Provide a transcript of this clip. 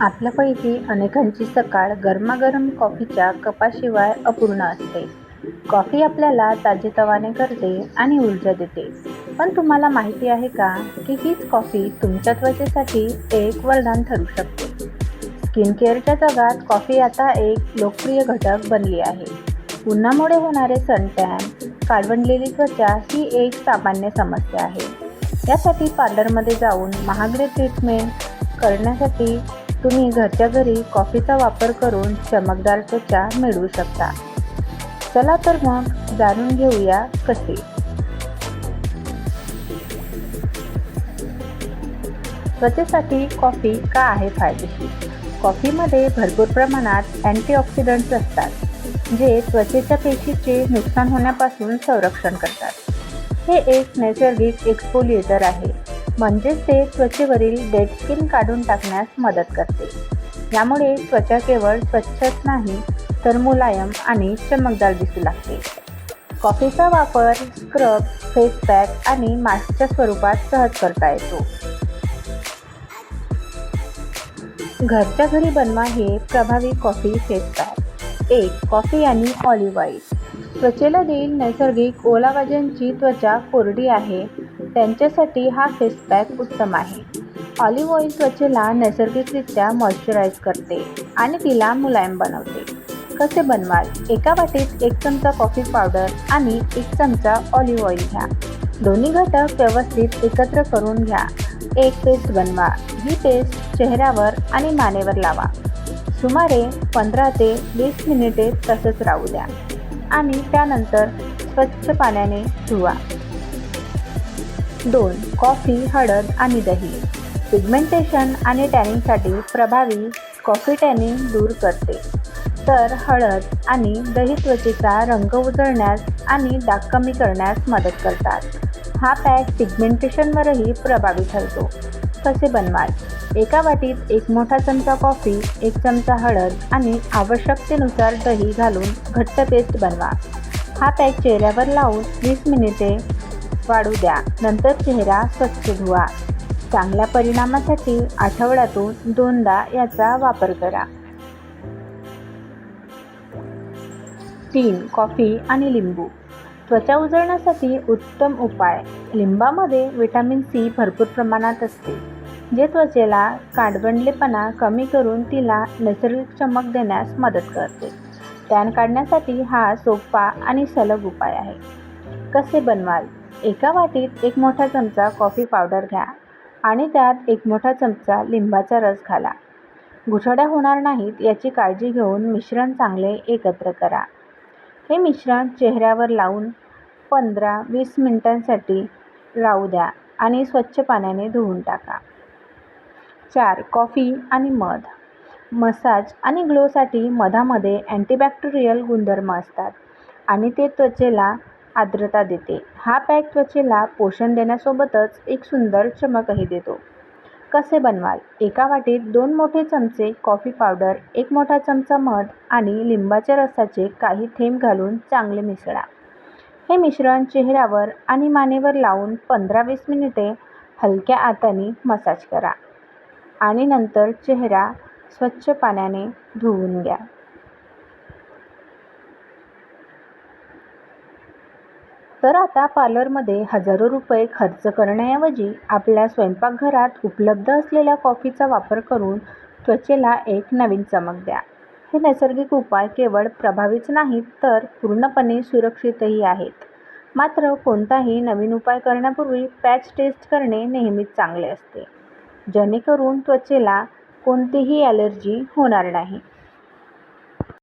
आपल्यापैकी अनेकांची सकाळ गरमागरम कॉफीच्या कपाशिवाय अपूर्ण असते. कॉफी आपल्याला ताजेतवाने करते आणि ऊर्जा देते. पण तुम्हाला माहिती आहे का की हीच कॉफी तुमच्या त्वचेसाठी एक वरदान ठरू शकते? स्किनकेअरच्या जगात कॉफी आता एक लोकप्रिय घटक बनली आहे. उन्हामुळे होणारे सनटॅन, काळवंडलेली त्वचा ही एक सामान्य समस्या आहे. यासाठी पार्लरमध्ये जाऊन महागडे ट्रीटमेंट करण्यासाठी तुम्ही घरच्या घरी कॉफीचा वापर करून चमकदार त्वचा मिळवू शकता. चला तर मग जाणून घेऊया कसे? त्वचेसाठी कॉफी का आहे फायदेशीर? कॉफीमध्ये भरपूर प्रमाणात अँटीऑक्सिडंट्स असतात, जे त्वचेच्या पेशीचे नुकसान होण्यापासून संरक्षण करतात. हे एक नैसर्गिक एक्सपोलिएटर आहे, म्हणजेच ते त्वचेवरील डेड स्किन काढून टाकण्यास मदत करते. यामुळे त्वचा केवळ स्वच्छच नाही, तर मुलायम आणि चमकदार दिसू लागते. कॉफीचा वापर स्क्रब, फेस पॅक आणि मास्कच्या स्वरूपात सहज करता येतो. घरच्या घरी बनवा हे प्रभावी कॉफी फेस पॅक. एक. कॉफी आणि ऑलिव्ह ऑइल त्वचेला देईल नैसर्गिक ओलावाज्यांची त्वचा कोरडी आहे त्यांच्यासाठी हा फेस पॅक उत्तम आहे. ऑलिव्ह ऑइल त्वचेला नैसर्गिकरित्या मॉइश्चराइज करते आणि तिला मुलायम बनवते. कसे बनवाल? एका वाटीत एक चमचा कॉफी पावडर आणि एक चमचा ऑलिव्ह ऑइल घ्या. दोन्ही घटक व्यवस्थित एकत्र करून घ्या. एक पेस्ट बनवा. ही पेस्ट चेहऱ्यावर आणि मानेवर लावा. सुमारे पंधरा ते वीस मिनिटे तसंच राहू द्या आणि त्यानंतर स्वच्छ पाण्याने धुवा. दोन. कॉफी, हळद आणि दही पिगमेंटेशन आणि टॅनिंगसाठी प्रभावी कॉफी टॅनिंग दूर करते, तर हळद आणि दही त्वचेचा रंग उजळण्यास आणि डाग कमी करण्यास मदत करतात. हा पॅक पिगमेंटेशनवरही प्रभावी ठरतो. कसे बनवाल? एका वाटीत एक मोठा चमचा कॉफी, एक चमचा हळद आणि आवश्यकतेनुसार दही घालून घट्ट पेस्ट बनवा. हा पॅक चेहऱ्यावर लावून वीस मिनिटे वाढू द्या. नंतर चेहरा स्वच्छ धुवा. चांगल्या परिणामासाठी आठवड्यातून दोनदा याचा वापर करा. तीन. कॉफी आणि लिंबू त्वचा उजळण्यासाठी उत्तम उपाय लिंबामध्ये व्हिटॅमिन सी भरपूर प्रमाणात असते, जे त्वचेला काळवंडलेपणा कमी करून तिला नैसर्गिक चमक देण्यास मदत करते. टॅन काढण्यासाठी हा सोपा आणि सलग उपाय आहे. कसे बनवाल? एका वाटीत एक मोठा चमचा कॉफी पावडर घ्या आणि त्यात एक मोठा चमचा लिंबाचा रस घाला. घुसड्या होणार नाहीत याची काळजी घेऊन मिश्रण चांगले एकत्र करा. हे मिश्रण चेहऱ्यावर लावून पंधरा वीस मिनिटांसाठी राहू द्या आणि स्वच्छ पाण्याने धुवून टाका. चार. कॉफी आणि मध मसाज आणि ग्लोसाठी मधामध्ये अँटीबॅक्टेरियल गुणधर्म असतात आणि ते त्वचेला आर्द्रता देते. हा पॅक त्वचेला पोषण देण्यासोबतच एक सुंदर चमकही देतो. कसे बनवाल? एका वाटीत दोन मोठे चमचे कॉफी पावडर, एक मोठा चमचा मध आणि लिंबाच्या रसाचे काही थेंब घालून चांगले मिसळा. हे मिश्रण चेहऱ्यावर आणि मानेवर लावून पंधरा वीस मिनिटे हलक्या हाताने मसाज करा आणि नंतर चेहरा स्वच्छ पाण्याने धुवून घ्या. तर आता पार्लरमध्ये हजारो रुपये खर्च करण्याऐवजी आपल्या स्वयंपाकघरात उपलब्ध असलेल्या कॉफीचा वापर करून त्वचेला एक नवीन चमक द्या. हे नैसर्गिक उपाय केवळ प्रभावीच नाहीत, तर पूर्णपणे सुरक्षितही आहेत. मात्र कोणताही नवीन उपाय करण्यापूर्वी पॅच टेस्ट करणे नेहमीच चांगले असते, जेणेकरून त्वचेला कोणतीही ॲलर्जी होणार नाही.